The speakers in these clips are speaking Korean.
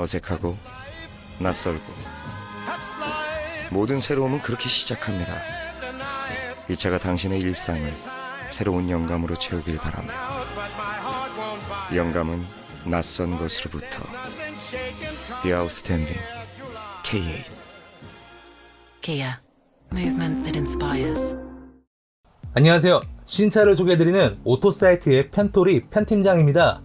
어색하고 낯설고 모든 새로움은 그렇게 시작합니다. 이 차가 당신의 일상을 새로운 영감으로 채우길 바라며 영감은 낯선 것으로부터 The Outstanding K8 Kia, movement that inspires. 안녕하세요. 신차를 소개해드리는 오토사이트의 편토리 편팀장입니다.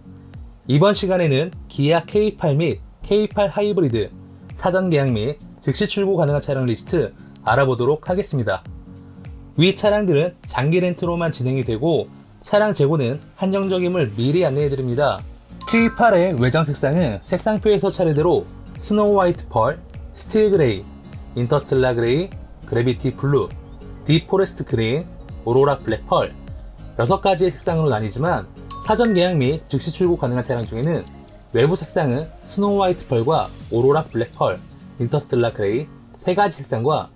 이번 시간에는 기아 K8 및 K8 하이브리드 사전 계약 및 즉시 출고 가능한 차량 리스트 알아보도록 하겠습니다. 위 차량들은 장기 렌트로만 진행이 되고 차량 재고는 한정적임을 미리 안내해드립니다. K8의 외장 색상은 색상표에서 차례대로 스노우 화이트 펄, 스틸 그레이, 인터스텔라 그레이, 그래비티 블루, 딥포레스트 그린, 오로라 블랙 펄 6가지의 색상으로 나뉘지만 사전 계약 및 즉시 출고 가능한 차량 중에는 외부 색상은 스노우 화이트 펄과 오로라 블랙 펄, 인터스텔라 그레이 3가지 색상과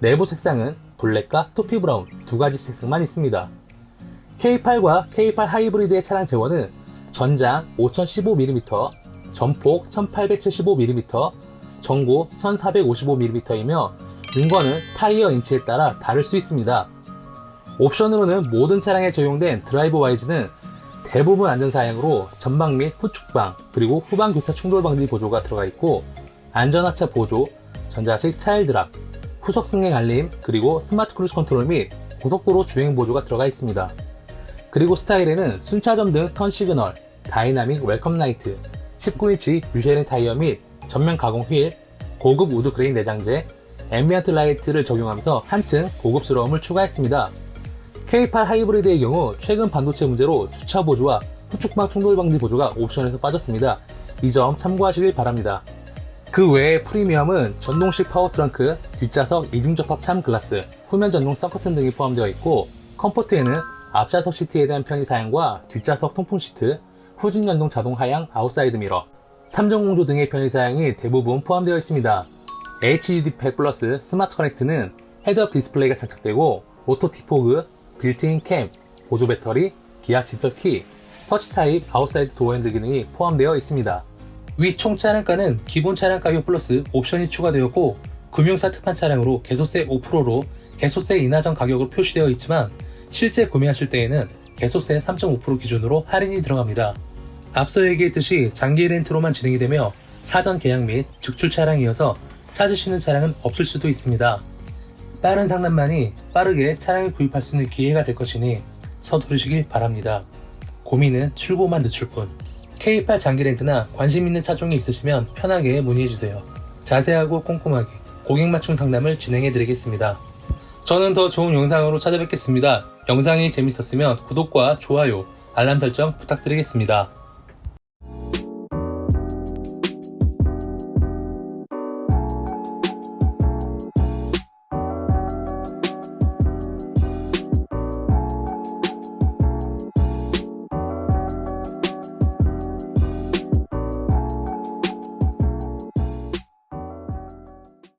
내부 색상은 블랙과 토피 브라운 2가지 색상만 있습니다. K8과 K8 하이브리드의 차량 재원은 전장 5015mm, 전폭 1875mm, 전고 1455mm이며 윤곽은 타이어 인치에 따라 다를 수 있습니다. 옵션으로는 모든 차량에 적용된 드라이브 와이즈는 대부분 안전사양으로 전방 및 후측방 그리고 후방 교차 충돌 방지 보조가 들어가 있고 안전하차 보조, 전자식 차일드락, 후속 승객 알림 그리고 스마트 크루즈 컨트롤 및 고속도로 주행 보조가 들어가 있습니다. 그리고 스타일에는 순차점 등 턴 시그널, 다이나믹 웰컴 라이트, 19인치 뮤쉐린 타이어 및 전면 가공 휠, 고급 우드 그레인 내장재, 앰비언트 라이트를 적용하면서 한층 고급스러움을 추가했습니다. K8 하이브리드의 경우 최근 반도체 문제로 주차 보조와 후측방 충돌 방지 보조가 옵션에서 빠졌습니다. 이 점 참고하시길 바랍니다. 그 외에 프리미엄은 전동식 파워 트렁크, 뒷좌석 이중 접합 참 글라스, 후면 전동 서커튼 등이 포함되어 있고 컴포트에는 앞좌석 시트에 대한 편의 사양과 뒷좌석 통풍 시트, 후진 연동 자동 하향 아웃사이드 미러, 3종 공조 등의 편의 사양이 대부분 포함되어 있습니다. HUD 100 플러스 스마트 커넥트는 헤드업 디스플레이가 장착되고 오토 티포그, 빌트인 캠, 보조 배터리, 기압 디지털 키, 터치 타입 아웃사이드 도어 핸들 기능이 포함되어 있습니다. 위 총 차량가는 기본 차량 가격 플러스 옵션이 추가되었고 금융사 특판 차량으로 개소세 5%로 개소세 인하 전 가격으로 표시되어 있지만 실제 구매하실 때에는 개소세 3.5% 기준으로 할인이 들어갑니다. 앞서 얘기했듯이 장기 렌트로만 진행이 되며 사전 계약 및 직출 차량이어서 찾으시는 차량은 없을 수도 있습니다. 빠른 상담만이 빠르게 차량을 구입할 수 있는 기회가 될 것이니 서두르시길 바랍니다. 고민은 출고만 늦출 뿐. K8 장기 렌트나 관심 있는 차종이 있으시면 편하게 문의해주세요. 자세하고 꼼꼼하게 고객 맞춤 상담을 진행해 드리겠습니다. 저는 더 좋은 영상으로 찾아뵙겠습니다. 영상이 재밌었으면 구독과 좋아요, 알람 설정 부탁드리겠습니다.